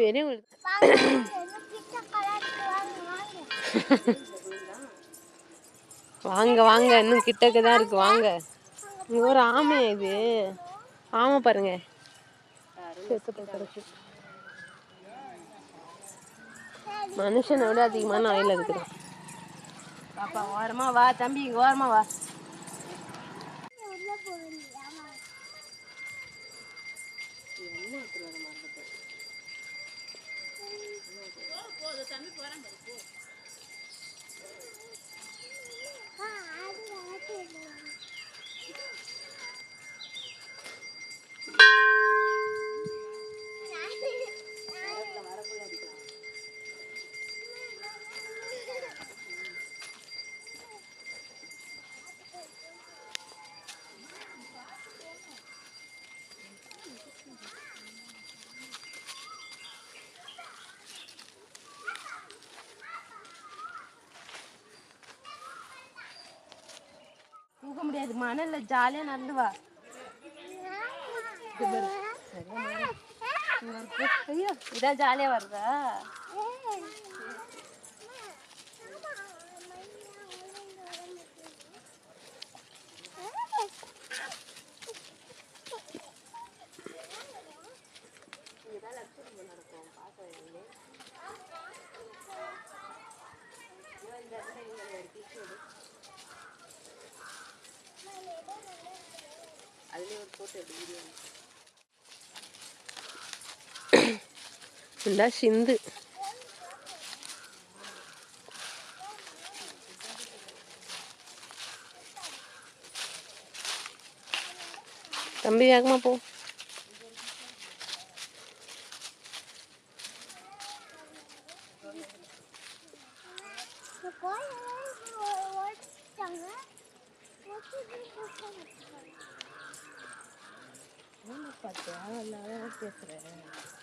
பெரியவங்களுக்கு வாங்க வாங்க. இன்னும் கிட்டக்க தான் இருக்கு. வாங்க. இங்க ஒரு ஆமை இது. ஆமை பாருங்க. மனுஷனை விட அதிகமான ஆயில் இருக்குது. பாப்பா ஓரமா வா தம்பி இங்க ஓரமா வா. முடியாது. மணல்ல ஜாலியா நடந்து வா இதான் ஜாலியா வருதா? എന്താ ശിന്ത് തമ്പി വേഗമാ പോ. சிந்து தம்பி வேகமா போ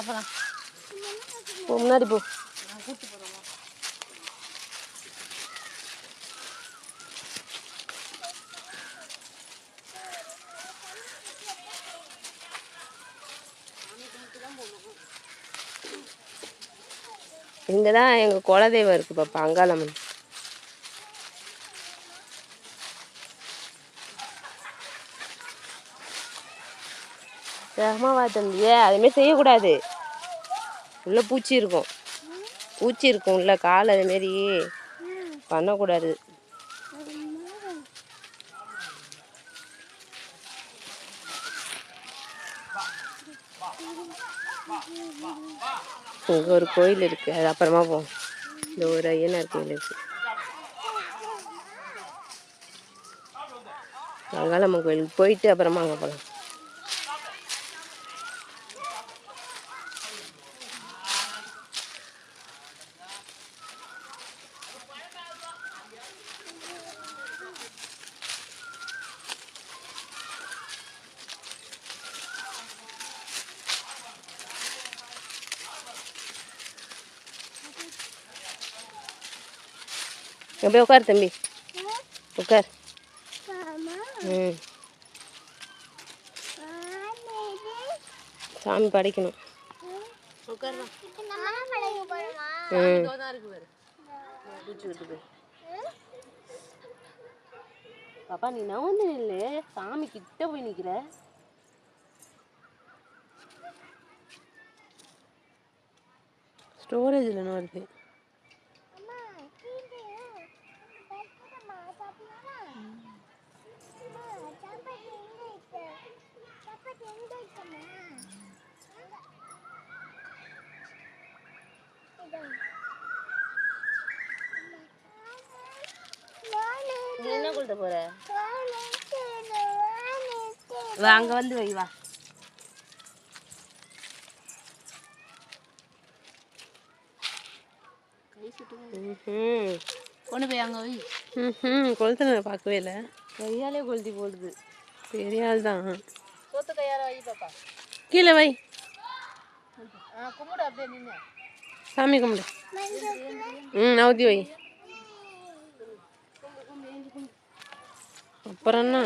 அப்புறம் போ முன்னாடி போ. இங்கே தான் எங்கள் குலதெய்வம் இருக்குது பாப்பா அங்காளம்மன். வேகமாக வா தம்பி. அதுமாரி செய்யக்கூடாது. உள்ள பூச்சி இருக்கும். பூச்சி இருக்கும் உள்ள கால் அதுமாரி பண்ணக்கூடாது. இங்கே ஒரு கோயில் இருக்குது அது அப்புறமா போகும் இந்த ஒரு ஐயனார் கோயில் இருக்குது அங்காளம்மன் கோயிலுக்கு போயிட்டு அப்புறமா அங்கே போகலாம் போய் உட்கார் தம்பி உட்கார் ம் சாமி படைக்கணும் ம் பாப்பா நீ நவந்து நில்லு சாமி கிட்ட போய் நிக்கிற ஸ்டோரேஜில் என்ன வருது நீ என்ன கொண்டு போற? வா அங்கே வந்து வை வா. கொண்டு போய் அங்க வை. ம் கொளுத்துல பார்க்கவே இல்லை. கையாலே கொளுத்தி போடுது. பெரிய ஆள் தான். கையால வை பாப்பா. கீழே வை. கும்பிடு அப்படியே நின்று சாமி கும்பிடு. ம் நவுத்தி வை. அப்புறம் என்ன?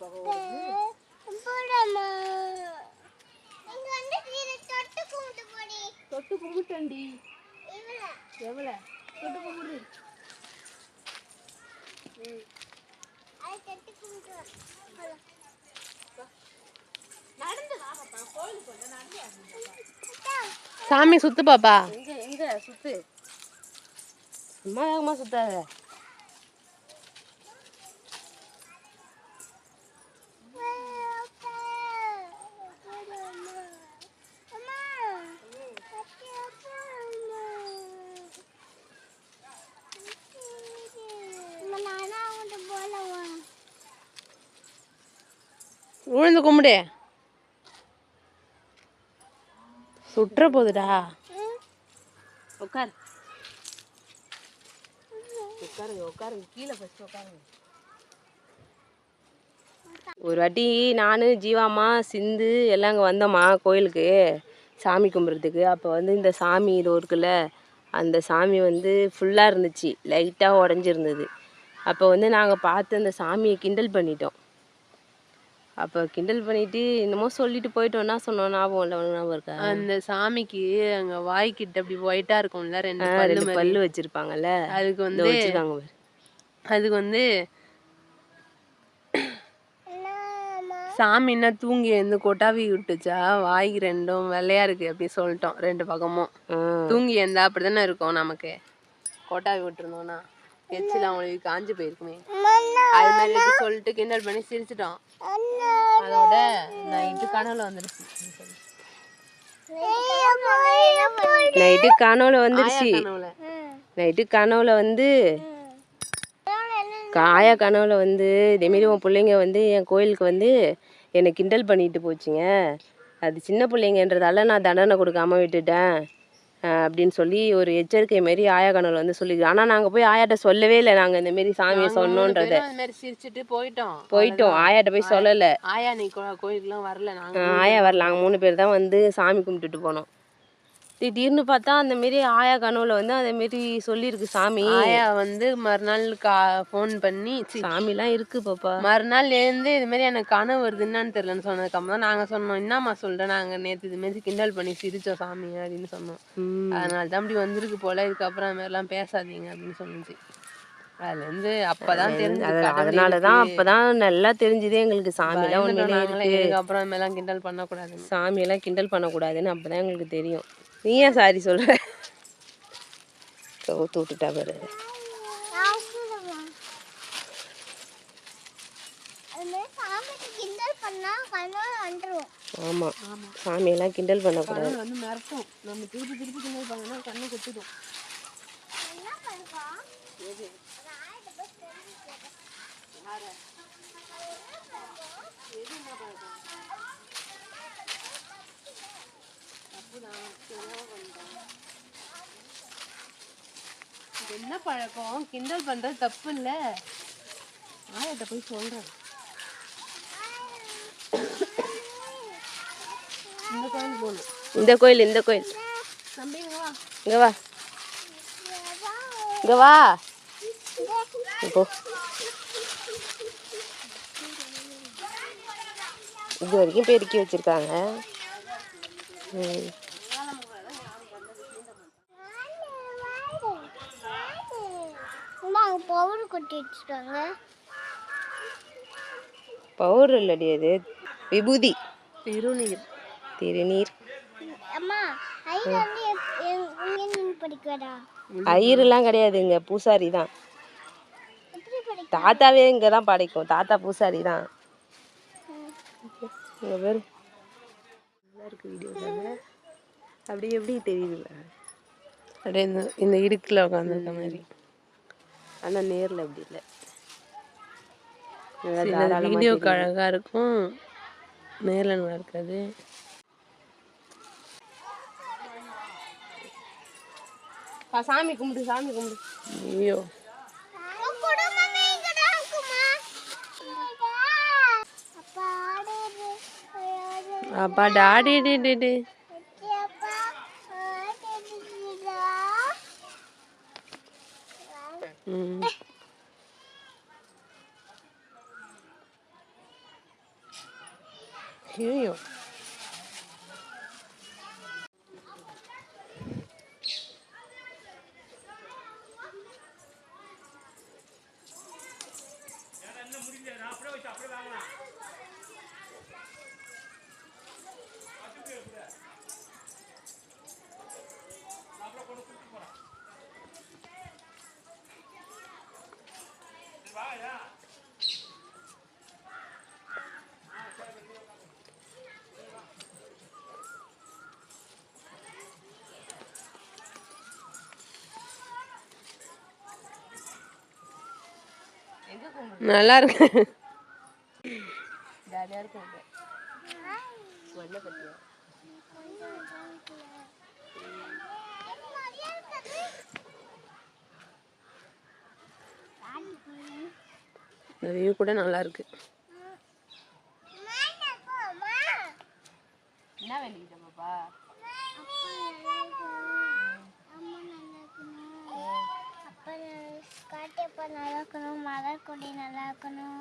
போக தொட்டு கும்பிட்டண்டி எவ்வளோ? தொட்டு கும்பிடு. சாமி சுத்து பாப்பா. எங்க எங்க சுத்து? அம்மா வேகமாக சுத்தாத. சேர்ந்து கும்பிடு. சுற்ற போகுதுடா உட்காரு உட்காருங்க உட்காருங்க கீழே ஃபஸ்ட் உட்காருங்க ஒரு வாட்டி நான் ஜீவாம்மா சிந்து எல்லாம் அங்கே வந்தோம்மா கோயிலுக்கு. சாமி கும்பிட்றதுக்கு. அப்போ வந்து இந்த சாமி இது இருக்குல்ல அந்த சாமி வந்து ஃபுல்லாக இருந்துச்சு. லைட்டாக உடஞ்சிருந்தது. அப்போ வந்து நாங்கள் பார்த்து அந்த சாமியை கிண்டல் பண்ணிட்டோம். அப்போ கிண்டல் பண்ணிட்டு என்னமோ சொல்லிட்டு போயிட்டோம்னா சொன்னோம் ஞாபகம் இல்லை உனக்கு ஞாபகம் இருக்கா? அந்த சாமிக்கு அங்க வாய்க்கிட்ட அப்படி ஒயிட்டா இருக்கும்ல ரெண்டு ஆ, பல்லு ரெண்டு மாதிரி. பல்லு வச்சிருப்பாங்கல்ல? அதுக்கு இந்த வந்து வச்சிருக்காங்க பாரு. அதுக்கு வந்து சாமி என்ன தூங்கி எழுந்து கொட்டாவி விட்டுச்சா வாய்க்கு ரெண்டும் வெள்ளையா இருக்கு அப்படி சொல்லிட்டோம் ரெண்டு பக்கமும். ஆ. தூங்கி எழுந்தா அப்படிதானே இருக்கும் நமக்கு. கொட்டாவி விட்டுருந்தோம்னா. எச்சில் அவங்களுக்கு காஞ்சு போயிருக்குமே. அது மாதிரி சொல்லிட்டு கிண்டல் பண்ணி சிரிச்சிட்டோம். அதோட நைட்டு கனவுல வந்துருச்சு. நைட்டு கனவுல வந்துருச்சு. நைட்டு கனவுல வந்து காயா கனவுல வந்து இதேமாரி உன் பிள்ளைங்க வந்து என் கோயிலுக்கு வந்து என்னை கிண்டல் பண்ணிட்டு போச்சுங்க. அது சின்ன பிள்ளைங்கன்றதால நான் தண்டனை கொடுக்காம விட்டுட்டேன். அப்படின்னு சொல்லி ஒரு எச்சரிக்கை மாரி ஆயா கனவுல வந்து சொல்லி ஆனால் நாங்கள் போய் ஆயாட்ட சொல்லவே இல்லை. நாங்கள் இந்த மாரி சாமியை சொன்னோன்றத. சிரிச்சிட்டு போயிட்டோம். போயிட்டோம். ஆயாட்ட போய் சொல்லலை. ஆயா நீ கோயிலுக்குலாம் வரல. நாங்க ஆயா வரல. நாங்கள் மூணு பேர் தான் வந்து சாமி கும்பிட்டுட்டு போனோம். திடீர்னு பார்த்தா அந்த மாரி ஆயா கனவுல வந்து அதே மாரி சொல்லியிருக்கு சாமி. ஆயா வந்து மறுநாள் கா ஃபோன் பண்ணி சாமிலாம் இருக்கு பாப்பா. மறுநாள் எழுந்து இது மாதிரி எனக்கு கனவு வருது என்னன்னு தெரியலன்னு சொன்னதுக்கு அப்புறம் தான் நாங்க சொன்னோம் என்னம்மா சொல்றேன் நாங்க நேத்து இது மாதிரி கிண்டல் பண்ணி சிரிச்சோம் சாமி அப்படின்னு சொன்னோம். அதனால தான் அப்படி வந்திருக்கு போல இதுக்கப்புறம் அது மாதிரிலாம் பேசாதீங்க அப்படின்னு சொன்னுச்சு அதுல இருந்து அப்பதான் தெரிஞ்சு அது அதனால தான் அப்பதான் நல்லா தெரிஞ்சுது எங்களுக்கு சாமியெல்லாம் இதுக்கப்புறம் இது மாதிரிலாம் கிண்டல் பண்ணக்கூடாதுன்னு. சாமியெல்லாம் கிண்டல் பண்ணக்கூடாதுன்னு அப்பதான் எங்களுக்கு தெரியும். நீ ஏன் சாரி சொல்ற? கவுத்து விட்டுட்டா பாரு. ஆமா. சாமியெல்லாம் கிண்டல் பண்ணக்கூடாது. வந்து மிரட்டும். நம்ம திருப்பி திருப்பி கிண்டல் பண்ணோம்னா கண்ணு கொட்டிடும். என்ன பழக்கம்? கிண்டல் பண்றது தப்பு இல்ல ஆயாட்ட போய் சொல்றேன். இந்த கோயில் போகணும். இந்த கோயில் இந்த கோயில். இங்க வா. இங்க வா. இப்போ இது வரைக்கும் பெருக்கி வச்சிருக்காங்க. ம். அம்மா அவங்க பவுடர் கொட்டி வச்சுட்டாங்க. பவுடர் இல்லடி அது. விபூதி. திருநீர். திருநீர். அம்மா ஐ வந்து எங்க- இங்க படிக்கடா ஐயருலாம் கிடையாதுங்க பூசாரி தான். தாத்தாவே இங்கே தான் படைக்கும் தாத்தா பூசாரி தான். இங்கே பேர். நல்லா இருக்கு வீடியோவில் அப்படி எப்படி தெரியுதுல்ல அப்படியே இந்த இந்த இடுக்குல உட்காந்துருக்க மாதிரி. ஆனால் நேரில் அப்படி இல்லை. சில வீடியோக்கு தெரியுது. அழகா இருக்கும். நேர்ல நல்லா இருக்காது. பா, சாமி கும்பிடு சாமி கும்பிடு. ஐயோ. அப்பா டாடி டி டி டி அப்பா ஆடுதுடா. ம் ஐயோ நல்லா இருக்கு ஜாலியாக இருக்கும் இந்த வியூ கூட நல்லா இருக்கு என்ன வேண்டிக்கிட்ட பாப்பா? காட்டியப்பா நல்லா இருக்கணும் மலர் கொடி நல்லா இருக்கணும்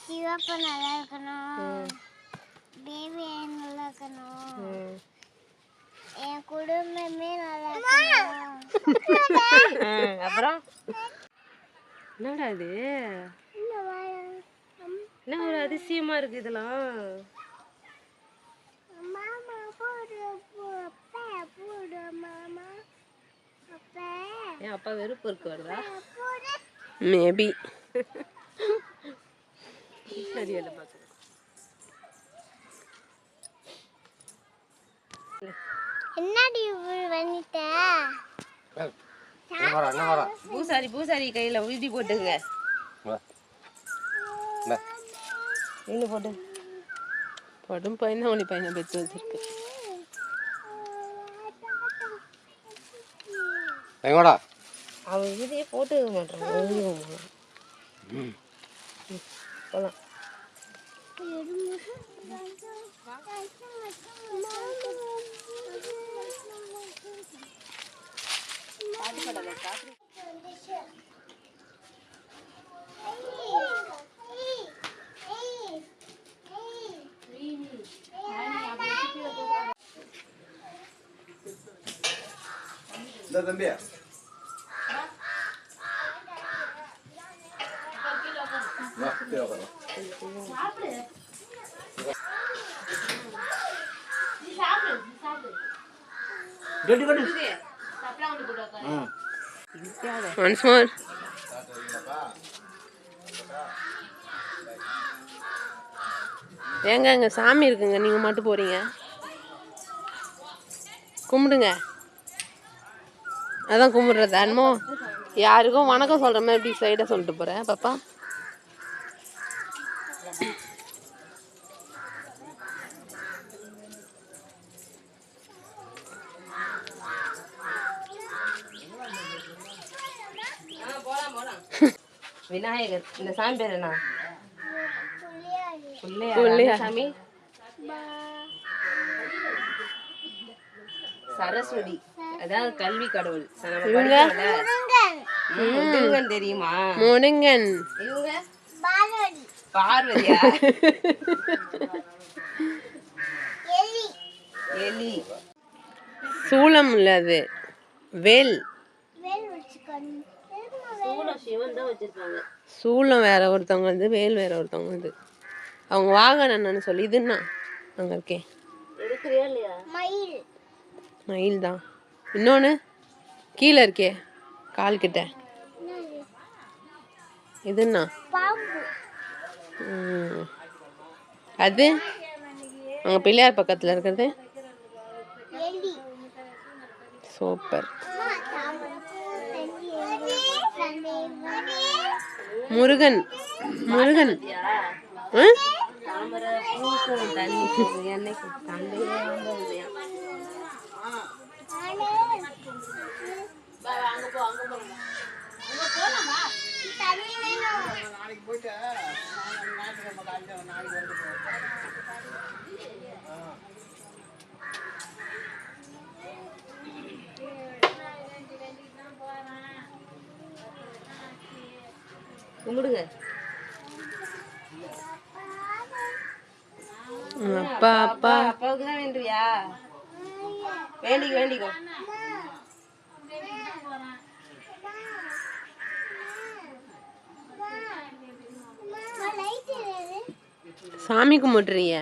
சிவப்பா நல்லா இருக்கணும் தேவி நல்லா இருக்கணும் என் குடும்பமே நல்லா இருக்கணும் அப்புறம்? என்னடா இது? என்ன ஒரு அதிசயமா இருக்கு இதெல்லாம்? மாமா போடு போடு மாமா அப்பா என் அப்பா வெறுப்பு இருக்கு வருதா? மேபி தெரியல பார்க்குறேன் என்னடி பண்ணிட்ட பூசாரி பூசாரி கையில ஊதி போட்டுங்க. போட்டு. படும் பையன் ஒளி பையனை பெற்று வச்சிருக்கு. எங்கடா அவன் இதையே போட்டு மாட்டான் எழுதியும் போகலாம் இந்த ஒன்ஸ் மோர் ஏங்க இங்க சாமி இருக்குங்க. நீங்க மட்டும் போறீங்க. கும்பிடுங்க. அதான் கும்பிடுறது. அன்மோ யாருக்கும் வணக்கம் சொல்ற மாதிரி இப்படி சைடாக சொல்லிட்டு போறேன். பாப்பா. விநாயகர் இந்த சாமி பேர் என்ன? சாமி? சரஸ்வதி. அதாவது கல்வி கடவுள். முருகன். முருகன் தெரியுமா? முருங்கன் இவங்க? பார்வதி. பார்வதியா? எலி. எலி. சூளம் உள்ளது. வேல். சிவன் தான் சூளம் வேற ஒருத்தவங்க வேல் வேற ஒருத்தவங்க அவங்க வாகனம் என்னன்னு சொல்லி இதுன்னா அங்க இருக்கே. எடுக்கிறியா இல்லையா? மயில். மயில் தான். இன்னொன்று கீழே இருக்கே கால் கிட்ட. இதுன்னா. அது? அங்கே பிள்ளையார் பக்கத்தில் இருக்கிறது? சூப்பர் அம்மா தாமரைப்பூ தண்ணி எலி சந்தேகம் முருகன் முருகன் ம்? தாமரை பூக்கும் தண்ணி கும்பிடுங்க. அப்பா அப்பா. அப்பாவுக்கு தான் வேண்டுவியா? வேண்டிக்கோ வேண்டிக்கோ. சாமி கும்பிட்றீங்க?